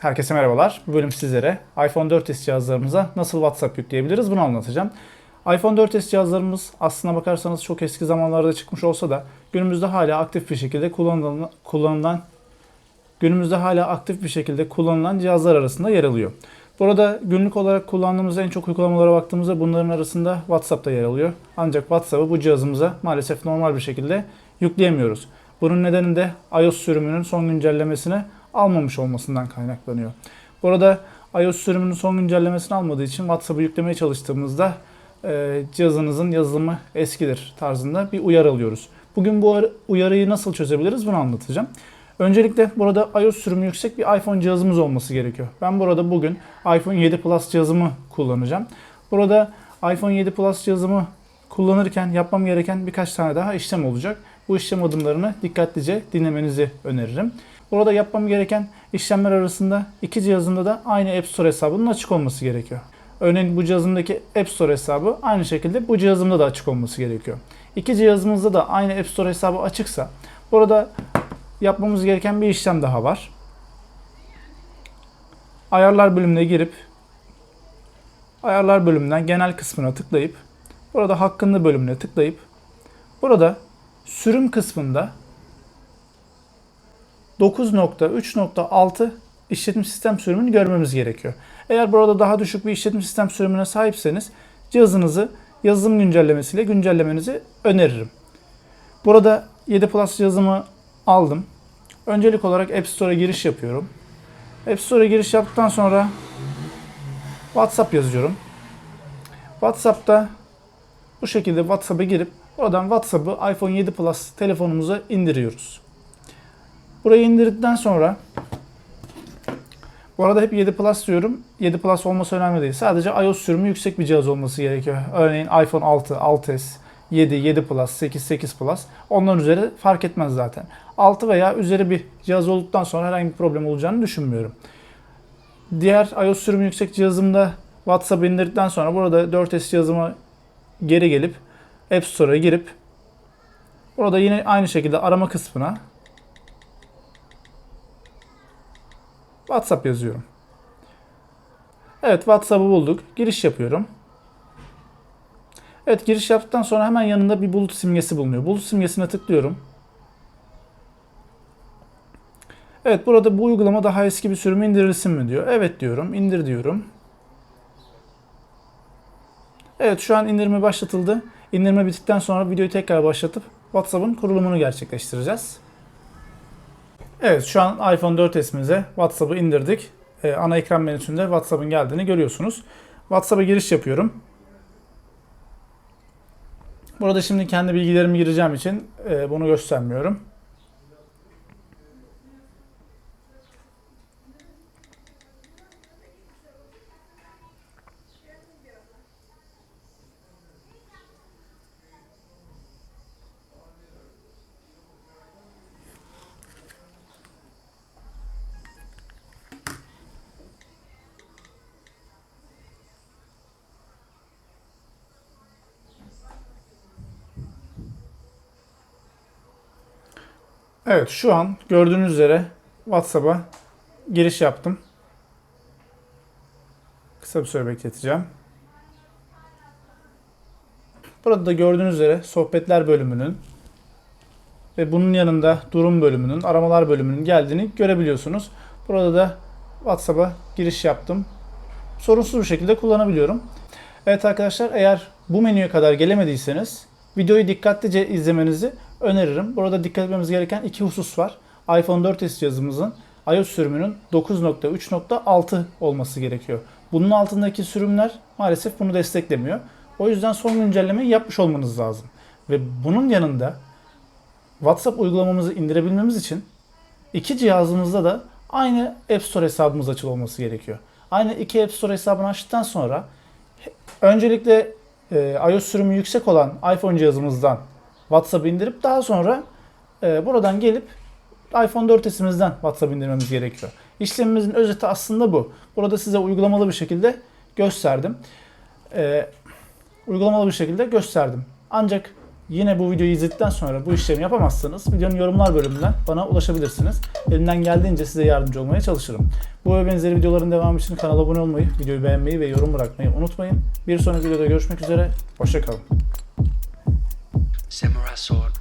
Herkese merhabalar. Bu bölüm sizlere iPhone 4S cihazlarımıza nasıl WhatsApp yükleyebiliriz bunu anlatacağım. iPhone 4S cihazlarımız aslına bakarsanız çok eski zamanlarda çıkmış olsa da günümüzde hala aktif bir şekilde kullanılan, kullanılan günümüzde hala aktif bir şekilde kullanılan cihazlar arasında yer alıyor. Burada günlük olarak kullandığımız en çok uygulamalara baktığımızda bunların arasında WhatsApp da yer alıyor. Ancak WhatsApp'ı bu cihazımıza maalesef normal bir şekilde yükleyemiyoruz. Bunun nedeni de iOS sürümünün son güncellemesine almamış olmasından kaynaklanıyor. Burada iOS sürümünün son güncellemesini almadığı için WhatsApp'ı yüklemeye çalıştığımızda e, cihazınızın yazılımı eskidir tarzında bir uyarı alıyoruz. Bugün bu ar- uyarıyı nasıl çözebiliriz bunu anlatacağım. Öncelikle burada iOS sürümü yüksek bir iPhone cihazımız olması gerekiyor. Ben burada bugün iPhone 7 Plus cihazımı kullanacağım. Burada iPhone 7 Plus cihazımı kullanırken yapmam gereken birkaç tane daha işlem olacak. Bu işlem adımlarını dikkatlice dinlemenizi öneririm. Burada yapmam gereken işlemler arasında iki cihazında da aynı App Store hesabının açık olması gerekiyor. Örneğin bu cihazımdaki App Store hesabı aynı şekilde bu cihazımda da açık olması gerekiyor. İki cihazımızda da aynı App Store hesabı açıksa burada yapmamız gereken bir işlem daha var. Ayarlar bölümüne girip ayarlar bölümünden genel kısmına tıklayıp burada hakkında bölümüne tıklayıp burada sürüm kısmında 9.3.6 işletim sistem sürümünü görmemiz gerekiyor. Eğer burada daha düşük bir işletim sistem sürümüne sahipseniz cihazınızı yazılım güncellemesiyle güncellemenizi öneririm. Burada 7 Plus cihazımı aldım. Öncelik olarak App Store'a giriş yapıyorum. App Store'a giriş yaptıktan sonra WhatsApp yazıyorum. WhatsApp'ta bu şekilde WhatsApp'a girip oradan WhatsApp'ı iPhone 7 Plus telefonumuza indiriyoruz. Burayı indirdikten sonra bu arada hep 7 Plus diyorum. 7 Plus olması önemli değil. Sadece iOS sürümü yüksek bir cihaz olması gerekiyor. Örneğin iPhone 6, 6s, 7, 7 Plus, 8, 8 Plus. Onların üzeri fark etmez zaten. 6 veya üzeri bir cihaz olduktan sonra herhangi bir problem olacağını düşünmüyorum. Diğer iOS sürümü yüksek cihazımda WhatsApp indirdikten sonra burada 4S cihazıma geri gelip App Store'a girip burada yine aynı şekilde arama kısmına WhatsApp yazıyorum. Evet WhatsApp'ı bulduk. Giriş yapıyorum. Evet giriş yaptıktan sonra hemen yanında bir bulut simgesi bulunuyor. Bulut simgesine tıklıyorum. Evet burada bu uygulama daha eski bir sürüm indirilsin mi diyor. Evet diyorum. indir diyorum. Evet şu an indirme başlatıldı. İndirme bittikten sonra videoyu tekrar başlatıp WhatsApp'ın kurulumunu gerçekleştireceğiz. Evet şu an iPhone 4S'imize WhatsApp'ı indirdik. Ee, ana ekran menüsünde WhatsApp'ın geldiğini görüyorsunuz. WhatsApp'a giriş yapıyorum. Burada şimdi kendi bilgilerimi gireceğim için e, bunu göstermiyorum. Evet şu an gördüğünüz üzere WhatsApp'a giriş yaptım. Kısa bir süre bekleteceğim. Burada da gördüğünüz üzere sohbetler bölümünün ve bunun yanında durum bölümünün, aramalar bölümünün geldiğini görebiliyorsunuz. Burada da WhatsApp'a giriş yaptım. Sorunsuz bir şekilde kullanabiliyorum. Evet arkadaşlar eğer bu menüye kadar gelemediyseniz videoyu dikkatlice izlemenizi öneririm. Burada dikkat etmemiz gereken iki husus var. iPhone 4S cihazımızın iOS sürümünün 9.3.6 olması gerekiyor. Bunun altındaki sürümler maalesef bunu desteklemiyor. O yüzden son güncellemeyi yapmış olmanız lazım. Ve bunun yanında WhatsApp uygulamamızı indirebilmemiz için iki cihazımızda da aynı App Store hesabımız açılı olması gerekiyor. Aynı iki App Store hesabını açtıktan sonra öncelikle e, iOS sürümü yüksek olan iPhone cihazımızdan WhatsApp indirip daha sonra e, buradan gelip iPhone 4S'imizden WhatsApp indirmemiz gerekiyor. İşlemimizin özeti aslında bu. Burada size uygulamalı bir şekilde gösterdim. E, uygulamalı bir şekilde gösterdim. Ancak Yine bu videoyu izledikten sonra bu işlemi yapamazsanız videonun yorumlar bölümünden bana ulaşabilirsiniz. Elimden geldiğince size yardımcı olmaya çalışırım. Bu ve benzeri videoların devamı için kanala abone olmayı, videoyu beğenmeyi ve yorum bırakmayı unutmayın. Bir sonraki videoda görüşmek üzere, hoşçakalın. Samurai sword.